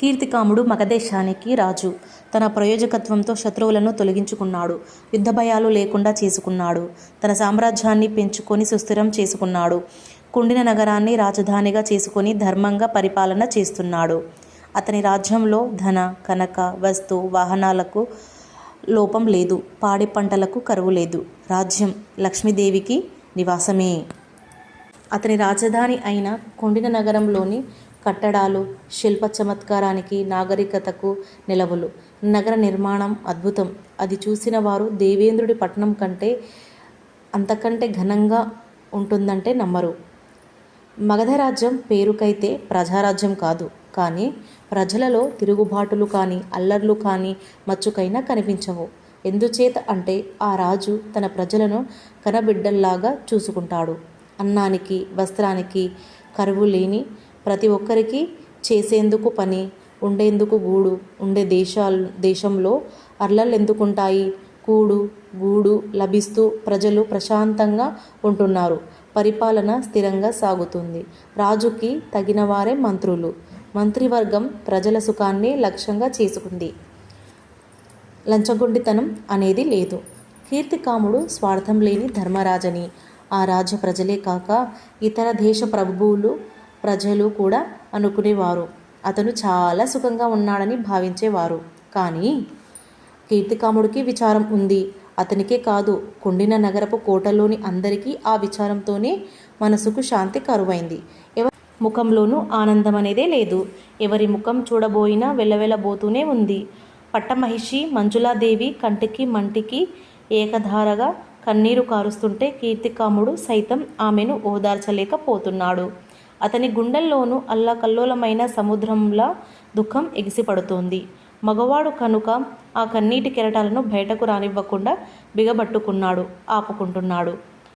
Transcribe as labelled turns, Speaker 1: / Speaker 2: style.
Speaker 1: కీర్తికాముడు మగదేశానికి రాజు. తన ప్రయోజకత్వంతో శత్రువులను తొలగించుకున్నాడు. యుద్ధ భయాలు లేకుండా చేసుకున్నాడు. తన సామ్రాజ్యాన్ని పెంచుకొని సుస్థిరం చేసుకున్నాడు. కుండిన నగరాన్ని రాజధానిగా చేసుకొని ధర్మంగా పరిపాలన చేస్తున్నాడు. అతని రాజ్యంలో ధన కనక వస్తు వాహనాలకు లోపం లేదు. పాడి పంటలకు కరువు లేదు. రాజ్యం లక్ష్మీదేవికి నివాసమే. అతని రాజధాని అయిన కొండిన నగరంలోని కట్టడాలు శిల్ప చమత్కారానికి నాగరికతకు నిలవులు. నగర నిర్మాణం అద్భుతం. అది చూసిన వారు దేవేంద్రుడి పట్టణం కంటే అంతకంటే ఘనంగా ఉంటుందంటే నమ్మరు. మగధ రాజ్యం పేరుకైతే ప్రజారాజ్యం కాదు. కానీ ప్రజలలో తిరుగుబాటులు కానీ అల్లర్లు కానీ మచ్చుకైనా కనిపించవు. ఎందుచేత అంటే ఆ రాజు తన ప్రజలను కనబిడ్డల్లాగా చూసుకుంటాడు. అన్నానికి వస్త్రానికి కరువు లేని ప్రతి ఒక్కరికి చేసేందుకు పని ఉండేందుకు గూడు ఉండే దేశాలు దేశంలో అర్లలు ఎందుకుంటాయి? కూడు గూడు లభిస్తూ ప్రజలు ప్రశాంతంగా ఉంటున్నారు. పరిపాలన స్థిరంగా సాగుతుంది. రాజుకి తగిన వారే మంత్రులు. మంత్రివర్గం ప్రజల సుఖాన్ని లక్ష్యంగా చేసుకుంది. లంచగొండితనం అనేది లేదు. కీర్తికాముడు స్వార్థం లేని ధర్మరాజని ఆ రాజ్య ప్రజలే కాక ఇతర దేశ ప్రభువులు ప్రజలు కూడా అనుకునేవారు. అతను చాలా సుఖంగా ఉన్నాడని భావించేవారు. కానీ కీర్తికాముడికి విచారం ఉంది. అతనికే కాదు కొండిన నగరపు కోటలోని అందరికీ ఆ విచారంతోనే మనసుకు శాంతి కరువైంది. ఎవ ముఖంలోనూ ఆనందం అనేదే లేదు. ఎవరి ముఖం చూడబోయినా వెళ్ళవెళ్ళబోతూనే ఉంది. పట్టమహిషి మంజులాదేవి కంటికి మంటికి ఏకధారగా కన్నీరు కారుస్తుంటే కీర్తికాముడు సైతం ఆమెను ఓదార్చలేకపోతున్నాడు. అతని గుండెల్లోనూ అల్లకల్లోలమైన సముద్రంలా దుఃఖం ఎగిసిపడుతోంది. మగవాడు కనుక ఆ కన్నీటి కెరటాలను బయటకు రానివ్వకుండా బిగబట్టుకున్నాడు ఆపుకుంటున్నాడు.